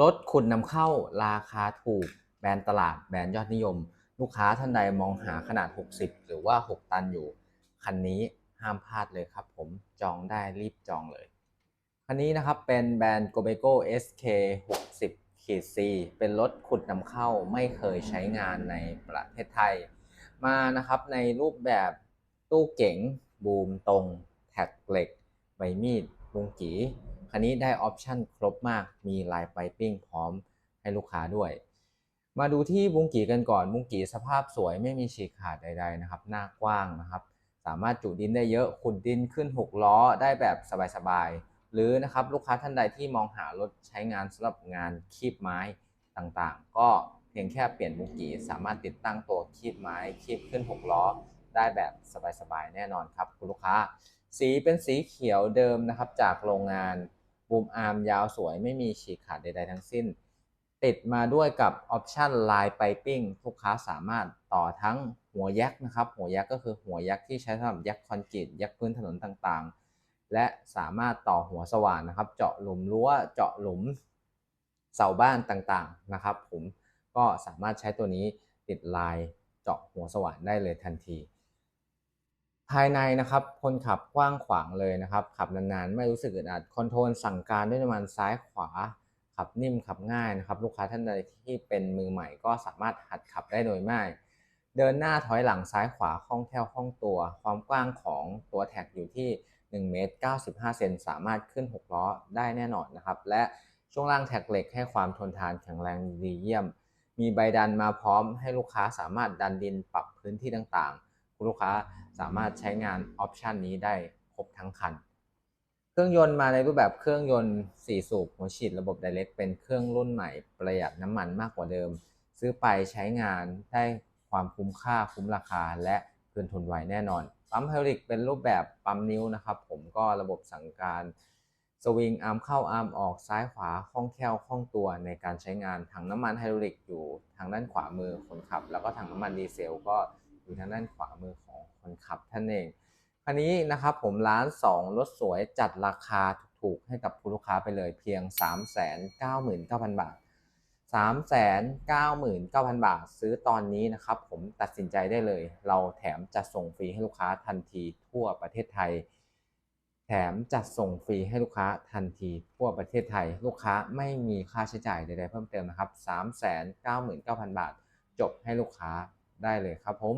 รถขุดนำเข้าราคาถูก แบรนด์ตลาดแบรนด์ยอดนิยม ลูกค้าท่านใดมองหาขนาด 60 หรือว่า 6 ตันอยู่ คันนี้ห้ามพลาดเลยครับผมจองได้รีบจองเลย คันนี้นะครับเป็นแบรนด์ g o b e c o SK 60ขีด C เป็นรถขุดนำเข้าไม่เคยใช้งานในประเทศไทย มานะครับในรูปแบบตู้เก๋งบูมตรง แท็กเหล็ก ใบมีดวงกี คันนี้ได้ออปชั่นครบมาก มีลายไฟปิ้งพร้อมให้ลูกค้าด้วย มาดูที่บุงกีกันก่อน บุงกีสภาพสวยไม่มีฉีกขาดใด ๆนะครับ หน้ากว้างนะครับ สามารถจุดินได้เยอะ ขุดดินขึ้น 6 ล้อได้แบบสบายๆ หรือนะครับลูกค้าท่านใดที่มองหารถใช้งานสำหรับงานคีบไม้ต่างๆ ก็เพียงแค่เปลี่ยนบุงกีสามารถติดตั้งตัวคีบไม้คีบขึ้น 6 ล้อได้แบบสบายๆ แน่นอนครับคุณลูกค้า สีเป็นสีเขียวเดิมนะครับจากโรงงาน บูมอาร์มยาวสวยไม่มีฉีกขาดใดๆทั้งสิ้น ติดมาด้วยกับออปชันลายไปปิ้งลูกค้าสามารถต่อทั้งหัวยักษ์นะครับ หัวยักษ์ก็คือหัวยักษ์ที่ใช้สำหรับยักษ์คอนกรีตยักษ์พื้นถนนต่างๆ และสามารถต่อหัวสว่านนะครับ เจาะหลุมรั้วเจาะหลุมเสาบ้านต่างๆนะครับ ผมก็สามารถใช้ตัวนี้ติดลายเจาะหัวสว่านได้เลยทันที ภายในนะครับคนขับกว้างขวางเลยนะครับ ขับนานๆ ไม่รู้สึกอึดอัดคอนโทรลสั่งการด้วยน้ำมันซ้ายขวา ขับนิ่มขับง่ายนะครับ ลูกค้าท่านใดที่เป็นมือใหม่ก็สามารถหัดขับได้โดยง่าย เดินหน้าถอยหลังซ้ายขวาคล่องแคล่วคล่องตัว ความกว้างของตัวแท็กอยู่ที่1เมตร95 เซนสามารถขึ้น 6 ล้อได้แน่นอนนะครับ และช่วงล่างแท็กเหล็กให้ความทนทานแข็งแรงดีเยี่ยม มีใบดันมาพร้อมให้ลูกค้าสามารถดันดินปรับพื้นที่ต่างๆ คุณลูกค้าสามารถใช้งานออปชันนี้ได้ครบทั้งคัน เครื่องยนต์มาในรูปแบบเครื่องยนต์ 4 สูบหัวฉีดระบบ Direct เป็นเครื่องรุ่นใหม่ประหยัดน้ำมันมากกว่าเดิม ซื้อไปใช้งานได้ความคุ้มค่าคุ้มราคา และคืนทุนไวแน่นอนปั๊มไฮดรอลิกเป็นรูปแบบปั๊มนิ้วนะครับ ผมก็ระบบสั่งการสวิงอาร์มเข้าอาร์มออกซ้ายขวาคล่องแคล่วคล่องตัวในการใช้งานถังน้ำมันไฮดรอลิกอยู่ทางด้านขวามือคนขับ แล้วก็ถังน้ำมันดีเซลก็ อยู่ทางด้านขวามือของคนขับท่านเองคันนี้นะครับผมร้าน 2 รถสวยจัดราคาถูกๆ ให้กับคุณลูกค้าไปเลยเพียง 399,000 บาท 399,000 บาท ซื้อตอนนี้นะครับผมตัดสินใจได้เลย เราแถมจัดส่งฟรีให้ลูกค้าทันทีทั่วประเทศไทย แถมจัดส่งฟรีให้ลูกค้าทันทีทั่วประเทศไทย ลูกค้าไม่มีค่าใช้จ่ายใดๆเพิ่มเติมนะครับ 399,000 บาท จบให้ลูกค้า ได้เลยครับผม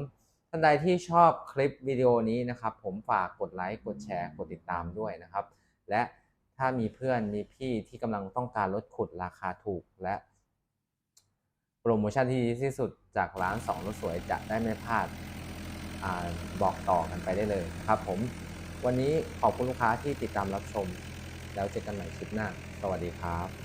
ท่านใดที่ชอบคลิปวิดีโอนี้นะครับ ผมฝากกดไลค์กดแชร์กดติดตามด้วยนะครับ และถ้ามีเพื่อนมีพี่ที่กำลังต้องการรถขุดราคาถูกและ โปรโมชั่นที่ดีที่สุดจากร้าน2รถสวยจะได้ไม่พลาดอาบอกต่อกันไปได้เลยครับผมวันนี้ขอบคุณลูกค้าที่ติดตามรับชม แล้วเจอกันใหม่คลิปหน้า สวัสดีครับ